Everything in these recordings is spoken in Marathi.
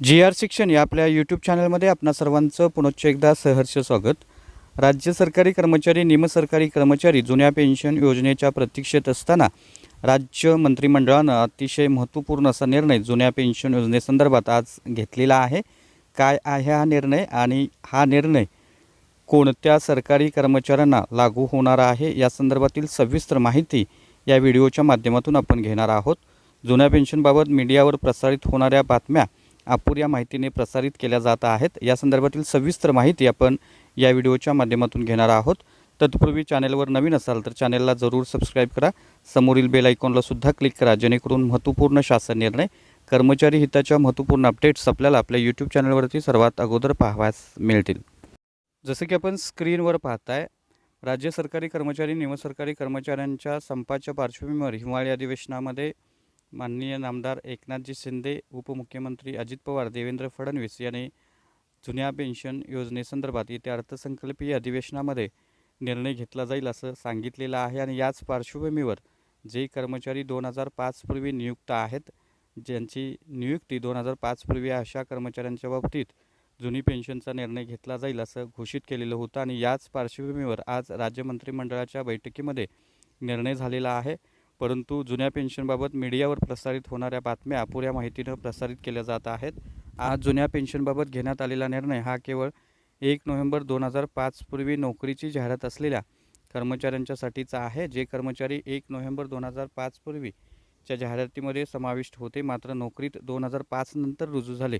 जी आर शिक्षण या आपल्या यूट्यूब चॅनलमध्ये आपणा सर्वांचं पुनश्च एकदा सहर्ष स्वागत. राज्य सरकारी कर्मचारी निमसरकारी कर्मचारी जुन्या पेन्शन योजनेच्या प्रतीक्षेत असताना राज्य मंत्रिमंडळानं अतिशय महत्त्वपूर्ण असा निर्णय जुन्या पेन्शन योजनेसंदर्भात आज घेतलेला आहे. काय आहे हा निर्णय आणि हा निर्णय कोणत्या सरकारी कर्मचाऱ्यांना लागू होणार आहे या संदर्भातील सविस्तर माहिती या व्हिडिओच्या माध्यमातून आपण घेणार आहोत. जुन्या पेन्शनबाबत मीडियावर प्रसारित होणाऱ्या बातम्या अपुऱ्या माहितीने प्रसारित केल्या जात आहेत. या संदर्भातील सविस्तर माहिती आपण या व्हिडिओच्या माध्यमातून घेणार आहोत. तत्पूर्वी चॅनेलवर नवीन असाल तर चॅनेलला जरूर सबस्क्राईब करा. समोरील बेल आयकॉनला सुद्धा क्लिक करा जेणेकरून महत्त्वपूर्ण शासन निर्णय कर्मचारी हिताच्या महत्त्वपूर्ण अपडेट्स आपल्याला आपल्या यूट्यूब चॅनलवरती सर्वात अगोदर पाहावयास मिळतील. जसं की आपण स्क्रीनवर पाहताय राज्य सरकारी कर्मचारी निमसरकारी कर्मचाऱ्यांच्या संपाच्या पार्श्वभूमीवर हिवाळी अधिवेशनामध्ये माननीय नामदार एकनाथजी शिंदे उपमुख्यमंत्री अजित पवार देवेंद्र फडणवीस यांनी जुन्या पेन्शन योजनेसंदर्भात येत्या अर्थसंकल्पीय अधिवेशनामध्ये निर्णय घेतला जाईल असं सांगितलेलं आहे आणि याच पार्श्वभूमीवर जे कर्मचारी दोन हजार पाचपूर्वी नियुक्त आहेत ज्यांची नियुक्ती दोन हजार पाचपूर्वी अशा कर्मचाऱ्यांच्या बाबतीत जुनी पेन्शनचा निर्णय घेतला जाईल असं घोषित केलेलं होतं आणि याच पार्श्वभूमीवर आज राज्य मंत्रिमंडळाच्या बैठकीमध्ये निर्णय झालेला आहे. परंतु जुन्या पेन्शनबाबत मीडियावर प्रसारित होणाऱ्या बातम्या अपुऱ्या माहितीनं प्रसारित केल्या जात आहेत. आज जुन्या पेन्शनबाबत घेण्यात आलेला निर्णय हा केवळ एक नोव्हेंबर दोन हजार पाचपूर्वी नोकरीची जाहिरात असलेल्या कर्मचाऱ्यांच्यासाठीचा आहे जे कर्मचारी एक नोव्हेंबर दोन हजार पाचपूर्वीच्या जाहिरातीमध्ये समाविष्ट होते. मात्र नोकरीत दोन हजार पाच नंतर रुजू झाले.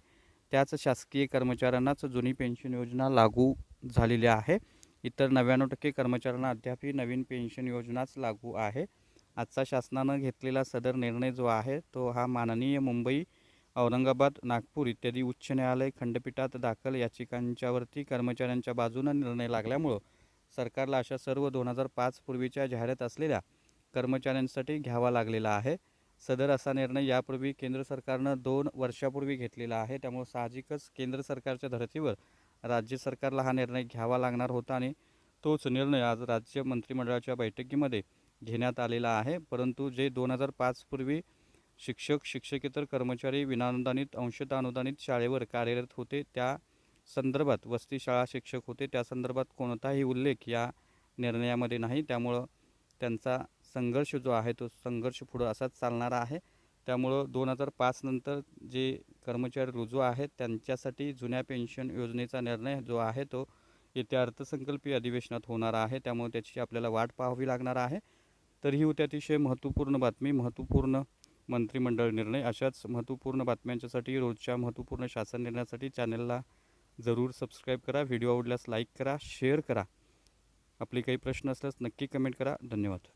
त्याच शासकीय कर्मचाऱ्यांनाच जुनी पेन्शन योजना लागू झालेली आहे. इतर नव्याण्णव टक्के कर्मचाऱ्यांना अद्यापही नवीन पेन्शन योजनाच लागू आहे. आजचा शासनानं घेतलेला सदर निर्णय जो आहे तो हा माननीय मुंबई औरंगाबाद नागपूर इत्यादी उच्च न्यायालय खंडपीठात दाखल याचिकांच्यावरती कर्मचाऱ्यांच्या बाजूनं निर्णय लागल्यामुळं सरकारला अशा सर्व दोन हजार पाच पूर्वीच्या जाहिरात असलेल्या कर्मचाऱ्यांसाठी घ्यावा लागलेला आहे. सदर असा निर्णय यापूर्वी केंद्र सरकारनं दोन वर्षापूर्वी घेतलेला आहे. त्यामुळे साहजिकच केंद्र सरकारच्या धर्तीवर राज्य सरकारला हा निर्णय घ्यावा लागणार होता आणि तोच निर्णय आज राज्य मंत्रिमंडळाच्या बैठकीमध्ये घेण्यात आलेला आहे. परंतु जे दोन हजार पाचपूर्वी शिक्षक शिक्षकेतर कर्मचारी विनानुदानित अंशतः अनुदानित शाळेवर कार्यरत होते त्या संदर्भात वस्ती शाळा शिक्षक होते. त्या संदर्भात कोणताही उल्लेख या निर्णयामध्ये नाही. त्यामुळं त्यांचा संघर्ष जो आहे तो संघर्ष पुढं असाच चालणारा आहे. त्यामुळं दोन हजार पाच नंतर जे कर्मचारी रुजू आहेत त्यांच्यासाठी जुन्या पेन्शन योजनेचा निर्णय जो आहे तो येत्या अर्थसंकल्पीय अधिवेशनात होणार आहे. त्यामुळे त्याची आपल्याला वाट पाहावी लागणार आहे. तर ही होती अतिशय महत्त्वपूर्ण बातमी महत्त्वपूर्ण मंत्रिमंडळ निर्णय. अशाच महत्त्वपूर्ण बातम्यांच्यासाठी रोजच्या महत्त्वपूर्ण शासन निर्णयासाठी चॅनलला जरूर सबस्क्राईब करा. व्हिडिओ आवडल्यास लाईक करा शेअर करा. आपले काही प्रश्न असल्यास नक्की कमेंट करा. धन्यवाद.